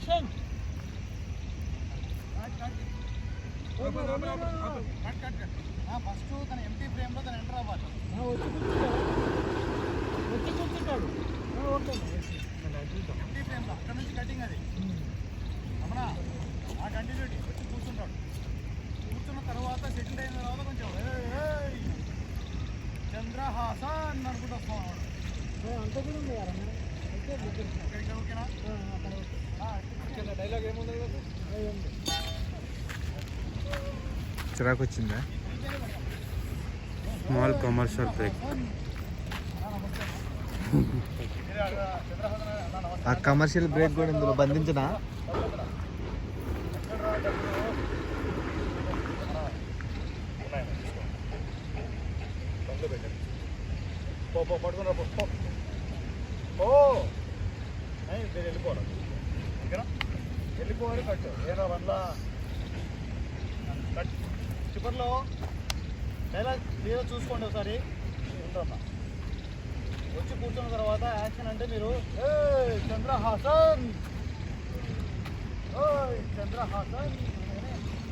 Action first తన empty ఫ్రేమ్లో తన ఎంటర్ అవ్వాలి వచ్చి కూర్చుంటాడు ఓకే ఎంటీ ఫ్రేమ్లో అక్కడ నుంచి కటింగ్ అది రమణ ఆ కంటిన్యూటీ వచ్చి కూర్చుంటాడు కూర్చున్న తర్వాత సెటిల్ అయిన తర్వాత కొంచెం చంద్రహాస అని చంద్రహాసన్ అనుకుంటూ వస్తున్నాడు అంత కూడా చిరాకు వచ్చిందా స్మాల్ కమర్షియల్ బ్రేక్ ఆ కమర్షియల్ బ్రేక్ కూడా ఇందులో బంధించనా? పడుకున్నారు మీరు వెళ్ళిపోవడం. ఓకేనా? వెళ్ళిపోవాలి కట్ ఏదో వల్ల కట్. చివరిలో లేదా క్లియర్ చూసుకోండి ఒకసారి. ఉందమ్మా. వచ్చి కూర్చున్న తర్వాత యాక్షన్ అంటే మీరు చంద్రహాసన్! ఓ చంద్రహాసన్!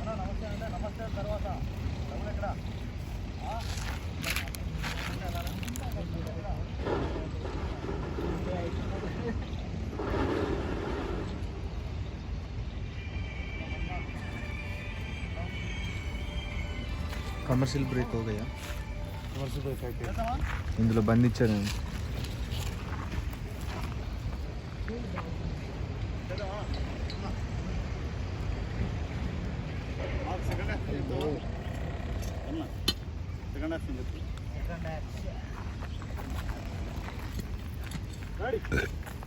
అన్న నమస్తే అంటే నమస్తే తర్వాత డబ్బులు ఎక్కడ ఆ? కమర్షియల్ బ్రేక్ ఓగయ్యా చేద్దామా? ఇందులో బంధించాను చేద్దామా? ఆ,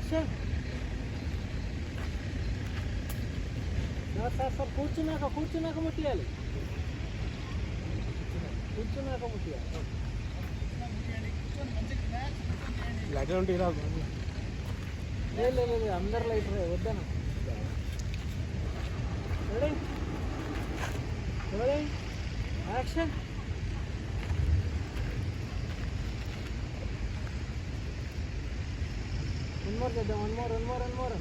సార్ సార్ సార్ కూర్చున్నాక కూర్చున్నాక ముట్టియాలి కూర్చున్నాక ముట్టియాలి లేదు లేదు లేదు అందరు లైట్ వద్దాను యాక్షన్ వన్ మోర్ చేద్దాం one more one more one more